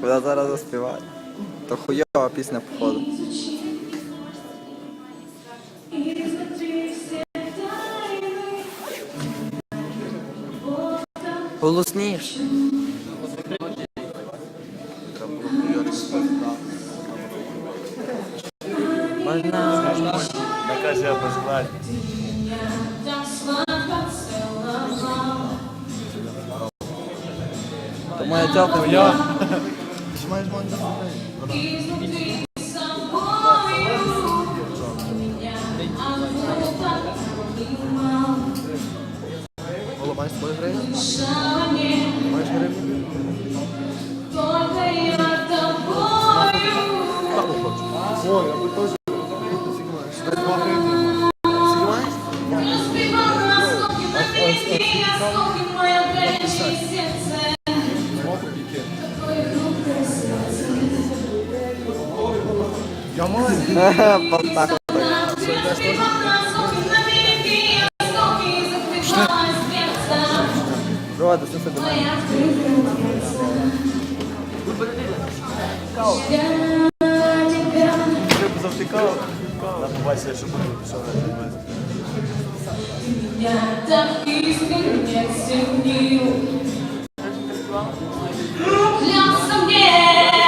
Куди зараз заспівати? То хуйова пісня походу. Голосніш. Moja działka w ja. Trzymajesz moją działkę w ręku. Olha mais depois, Rei. Mais breve. Tá bom, pronto. Foi, eu estou. Vai de volta aí. Смоку піки. Я маю. Болтак. Що йдеш теж? Рода, все себе. Ти б завтикав. На побачення, що буде пішов на тебе. Я так искренне ценю. Клялся мне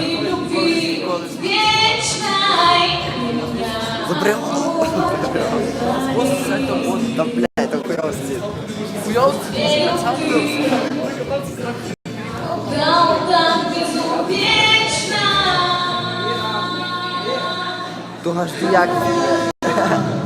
и в любви вечной меня. Забрело. Та блядь, то хуйово сидить. Дал так безупречно. Туга ж ти як? Ты разбивал на осколки маленькие осколки мое горячее сердце. Твое хрупкое сердце. Изысканно ты разбивал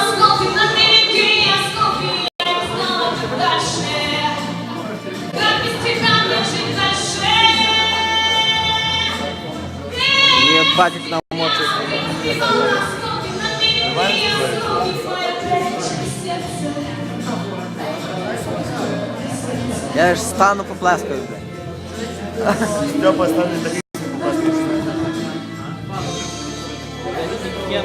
Ні, батик на мочі. Я ж стану поплескаю, блядь. Степа ставить такий. Я